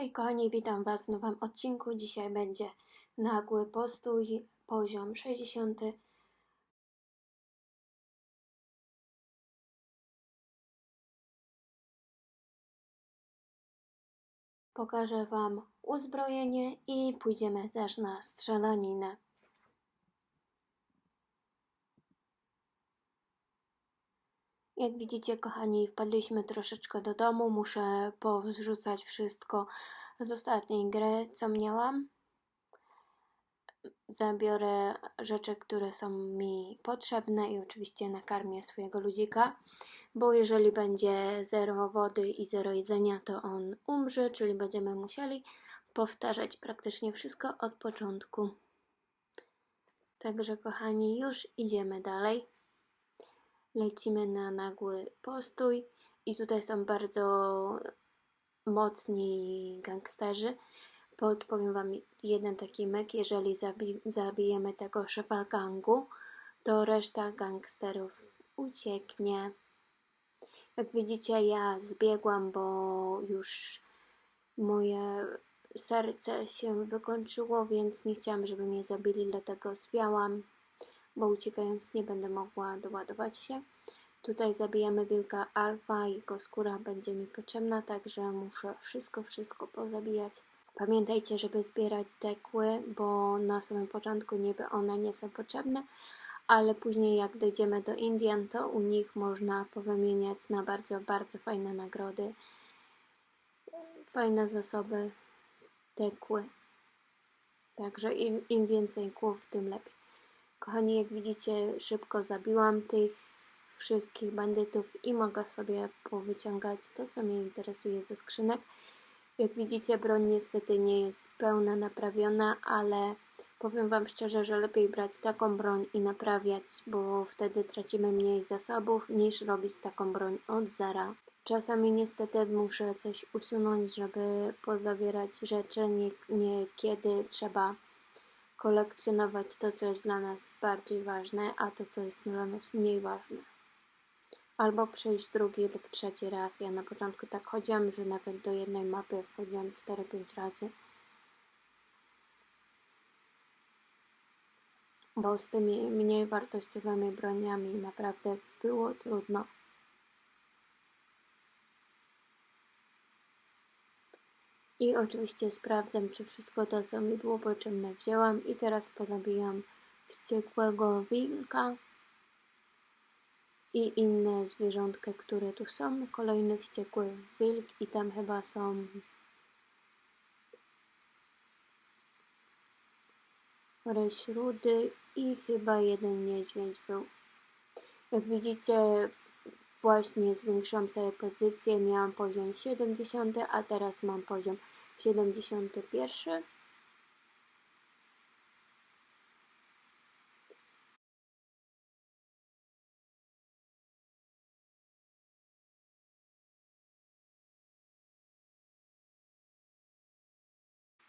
Hej kochani, witam Was w nowym odcinku. Dzisiaj będzie nagły postój, poziom 60. Pokażę Wam uzbrojenie i pójdziemy też na strzelaninę. Jak widzicie, kochani, wpadliśmy troszeczkę do domu. Muszę powrzucać wszystko z ostatniej gry, co miałam. Zabiorę rzeczy, które są mi potrzebne i oczywiście nakarmię swojego ludzika, bo jeżeli będzie zero wody i zero jedzenia, to on umrze, czyli będziemy musieli powtarzać praktycznie wszystko od początku. Także kochani, już idziemy dalej lecimy na nagły postój i tutaj są bardzo mocni gangsterzy. Podpowiem Wam jeden taki myk, jeżeli zabi zabijemy tego szefa gangu, to reszta gangsterów ucieknie. Jak widzicie, ja zbiegłam, bo już moje serce się wykończyło, więc nie chciałam, żeby mnie zabili, dlatego zwiałam bo uciekając nie będę mogła doładować się. Tutaj zabijamy wilka alfa, jego skóra będzie mi potrzebna, także muszę wszystko, wszystko pozabijać. Pamiętajcie, żeby zbierać tekły, bo na samym początku niby one nie są potrzebne, ale później jak dojdziemy do Indian, to u nich można powymieniać na bardzo, bardzo fajne nagrody, fajne zasoby, tekły. Także im, im więcej kłów, tym lepiej. Kochani, jak widzicie, szybko zabiłam tych wszystkich bandytów i mogę sobie powyciągać to, co mnie interesuje ze skrzynek. Jak widzicie, broń niestety nie jest pełna naprawiona, ale powiem Wam szczerze, że lepiej brać taką broń i naprawiać, bo wtedy tracimy mniej zasobów niż robić taką broń od zera. Czasami niestety muszę coś usunąć, żeby pozabierać rzeczy, niekiedy nie trzeba kolekcjonować to, co jest dla nas bardziej ważne, a to, co jest dla nas mniej ważne. Albo przejść drugi lub trzeci raz. Ja na początku tak chodziłam, że nawet do jednej mapy wchodziłam 4-5 razy. Bo z tymi mniej wartościowymi broniami naprawdę było trudno. I oczywiście sprawdzam, czy wszystko to, co mi było potrzebne, wzięłam. I teraz pozabijam wściekłego wilka i inne zwierzątka, które tu są. Kolejny wściekły wilk i tam chyba są śrudy i chyba jeden niedźwiedź był. Jak widzicie, właśnie zwiększyłam sobie pozycję, miałam poziom 70, a teraz mam poziom 71.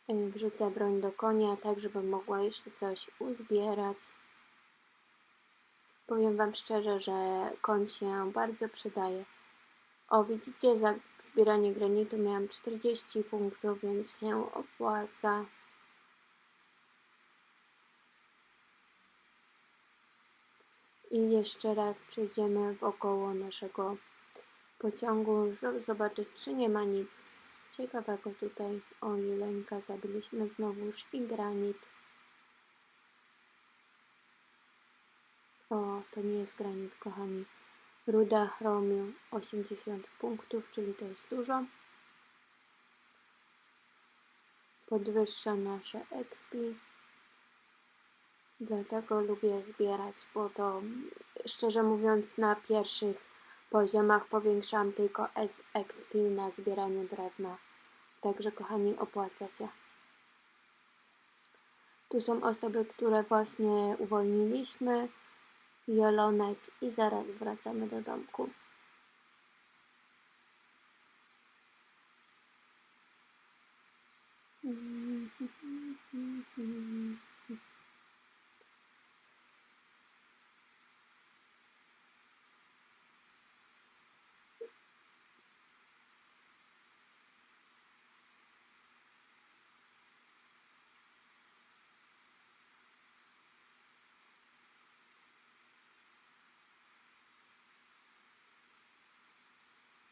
Wrzucę broń do konia, tak żeby mogła jeszcze coś uzbierać. Powiem Wam szczerze, że koń się bardzo przydaje. O, widzicie, za zbieranie granitu miałam 40 punktów, więc się opłaca. I jeszcze raz przejdziemy wokoło naszego pociągu, żeby zobaczyć, czy nie ma nic ciekawego tutaj. O, jelenka zabiliśmy znowuż i granit. O, to nie jest granit, kochani. Ruda chromium 80 punktów, czyli to jest dużo. Podwyższa nasze XP. Dlatego lubię zbierać, bo to szczerze mówiąc na pierwszych poziomach powiększam tylko XP na zbieranie drewna. Także kochani opłaca się. Tu są osoby, które właśnie uwolniliśmy. Jolonek i zaraz wracamy do domku. Mm.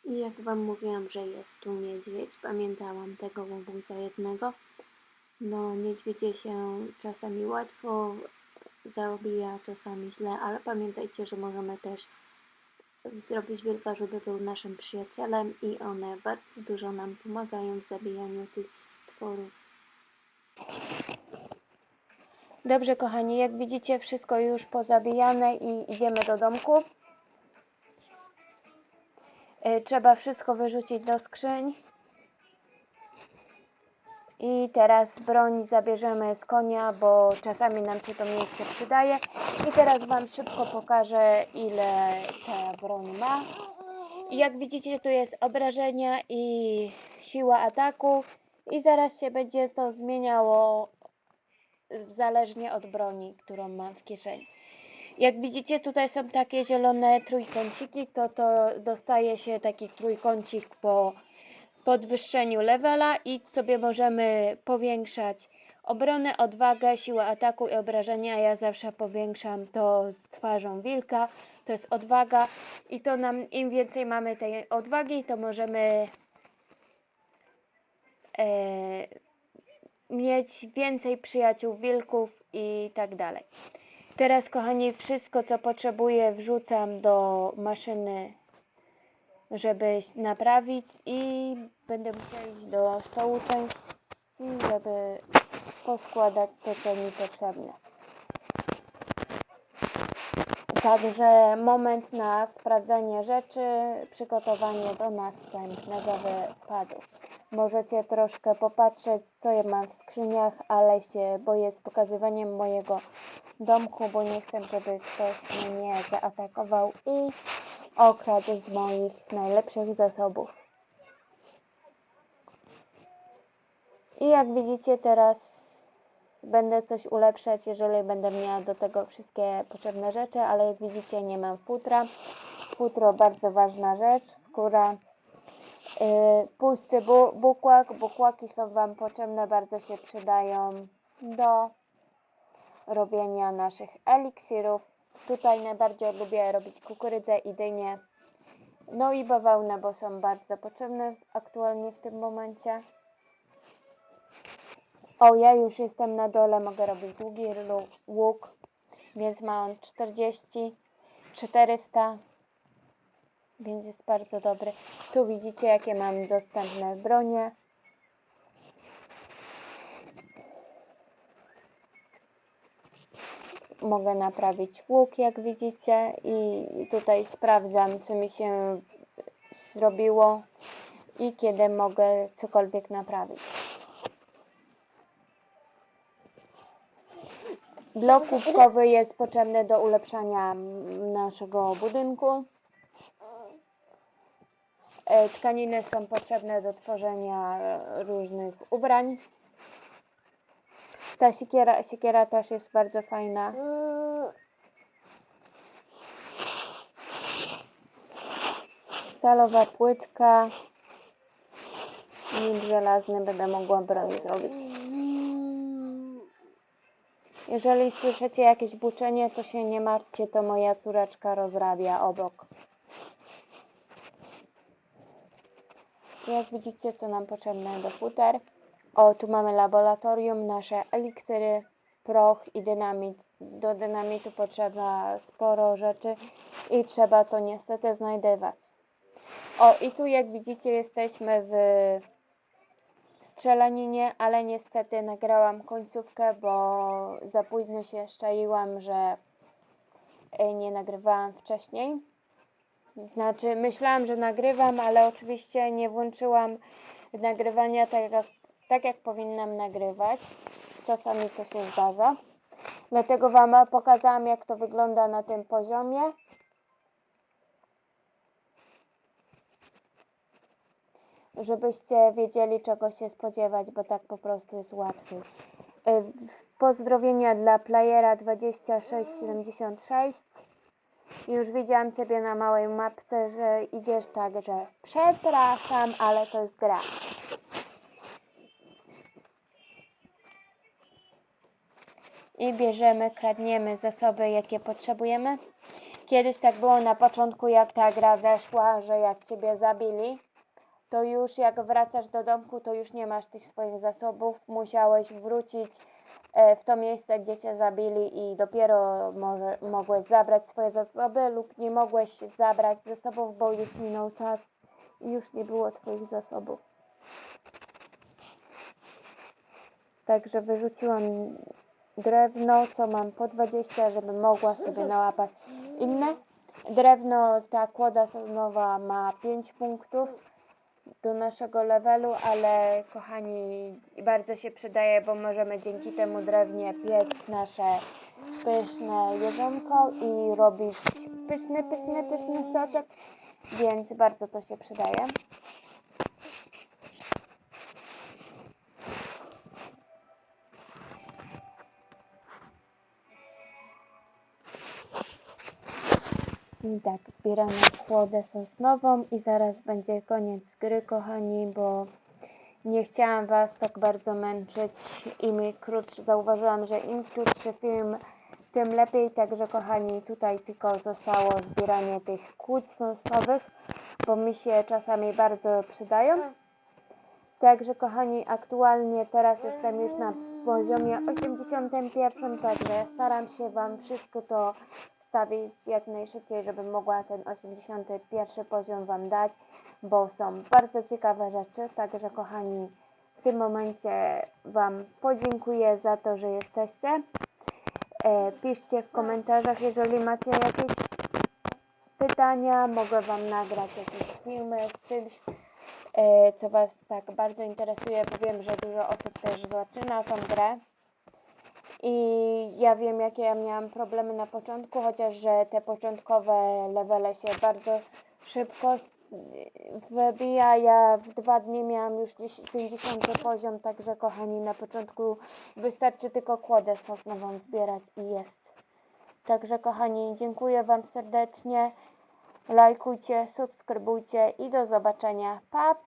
I jak wam mówiłam, że jest tu niedźwiedź, pamiętałam tego łobuza jednego. No, niedźwiedzie się czasami łatwo zabija, czasami źle, ale pamiętajcie, że możemy też zrobić wilka, żeby był naszym przyjacielem i one bardzo dużo nam pomagają w zabijaniu tych stworów. Dobrze, kochani, jak widzicie, wszystko już pozabijane i idziemy do domku. Y, Trzeba wszystko wyrzucić do skrzyń. I teraz broń zabierzemy z konia, bo czasami nam się to miejsce przydaje. I teraz Wam szybko pokażę, ile ta broń ma. I jak widzicie, tu jest obrażenia i siła ataku. I zaraz się będzie to zmieniało zależnie od broni, którą mam w kieszeni. Jak widzicie, tutaj są takie zielone trójkąciki, to to dostaje się taki trójkącik po podwyższeniu levela i sobie możemy powiększać obronę, odwagę, siłę ataku i obrażenia. Ja zawsze powiększam to z twarzą wilka, to jest odwaga i to nam im więcej mamy tej odwagi, to możemy e, mieć więcej przyjaciół wilków i tak dalej. Teraz, kochani, wszystko co potrzebuję wrzucam do maszyny, żeby naprawić i będę musiała iść do stołu części, żeby poskładać to, co mi potrzebne. Także moment na sprawdzenie rzeczy, przygotowanie do następnego wypadu. Możecie troszkę popatrzeć, co ja mam w skrzyniach, ale się boję z pokazywaniem mojego domku, bo nie chcę, żeby ktoś mnie zaatakował i okradł z moich najlepszych zasobów. I jak widzicie teraz będę coś ulepszać, jeżeli będę miała do tego wszystkie potrzebne rzeczy, ale jak widzicie nie mam futra. Futro bardzo ważna rzecz, skóra. Yy, pusty bu bukłak. Bukłaki są Wam potrzebne, bardzo się przydają do robienia naszych eliksirów. Tutaj najbardziej lubię robić kukurydzę i dynię. No i bawełnę, bo są bardzo potrzebne aktualnie w tym momencie. O, ja już jestem na dole, mogę robić długi łuk, więc mam 40, 400, więc jest bardzo dobry. Tu widzicie, jakie mam dostępne bronie. Mogę naprawić łuk, jak widzicie, i tutaj sprawdzam, co mi się zrobiło i kiedy mogę cokolwiek naprawić. Blok kubkowy jest potrzebny do ulepszania naszego budynku. E, Tkaniny są potrzebne do tworzenia różnych ubrań. Ta siekiera, siekiera też jest bardzo fajna. Stalowa płytka. Nim żelazny będę mogła broń zrobić. Jeżeli słyszycie jakieś buczenie, to się nie martwcie, to moja córeczka rozrabia obok. Jak widzicie, co nam potrzebne do futer. O, tu mamy laboratorium, nasze eliksiry, proch i dynamit. Do dynamitu potrzeba sporo rzeczy i trzeba to niestety znajdywać. O, i tu jak widzicie, jesteśmy w strzelaninie, ale niestety nagrałam końcówkę, bo za późno się szczaiłam, że y, nie nagrywałam wcześniej. Znaczy, myślałam, że nagrywam, ale oczywiście nie włączyłam nagrywania tak jak, tak jak powinnam nagrywać. Czasami to się zdarza. Dlatego Wam pokazałam, jak to wygląda na tym poziomie. żebyście wiedzieli czego się spodziewać, bo tak po prostu jest łatwiej. Y, Pozdrowienia dla playera 2676. Już widziałam Ciebie na małej mapce, że idziesz tak, że przepraszam, ale to jest gra. I bierzemy, kradniemy zasoby, jakie potrzebujemy. Kiedyś tak było na początku, jak ta gra weszła, że jak ciebie zabili, to już jak wracasz do domku, to już nie masz tych swoich zasobów. Musiałeś wrócić e, w to miejsce, gdzie cię zabili i dopiero może, mogłeś zabrać swoje zasoby lub nie mogłeś zabrać zasobów, bo już minął czas i już nie było twoich zasobów. Także wyrzuciłam drewno, co mam po 20, żeby mogła sobie nałapać inne. Drewno, ta kłoda sonowa ma 5 punktów do naszego levelu, ale kochani, bardzo się przydaje, bo możemy dzięki temu drewnie piec nasze pyszne jedzonko i robić pyszny, pyszny, pyszny soczek, więc bardzo to się przydaje. I tak, zbieramy kłodę sosnową i zaraz będzie koniec gry, kochani, bo nie chciałam Was tak bardzo męczyć. Im krótszy, zauważyłam, że im krótszy film, tym lepiej. Także, kochani, tutaj tylko zostało zbieranie tych kłód sosnowych, bo mi się czasami bardzo przydają. Także, kochani, aktualnie teraz jestem już na poziomie 81, także staram się Wam wszystko to wstawić jak najszybciej, żeby mogła ten 81 poziom Wam dać, bo są bardzo ciekawe rzeczy. Także, kochani, w tym momencie Wam podziękuję za to, że jesteście. E, piszcie w komentarzach, jeżeli macie jakieś pytania, mogę Wam nagrać jakieś filmy z czymś, e, co Was tak bardzo interesuje, bo wiem, że dużo osób też zaczyna tą grę. I ja wiem, jakie ja miałam problemy na początku, chociaż że te początkowe levele się bardzo szybko wybija. Ja w dwa dni miałam już 10 50 poziom, także kochani, na początku wystarczy tylko kłodę sosnową zbierać i jest. Także kochani, dziękuję Wam serdecznie. Lajkujcie, subskrybujcie i do zobaczenia. Pa!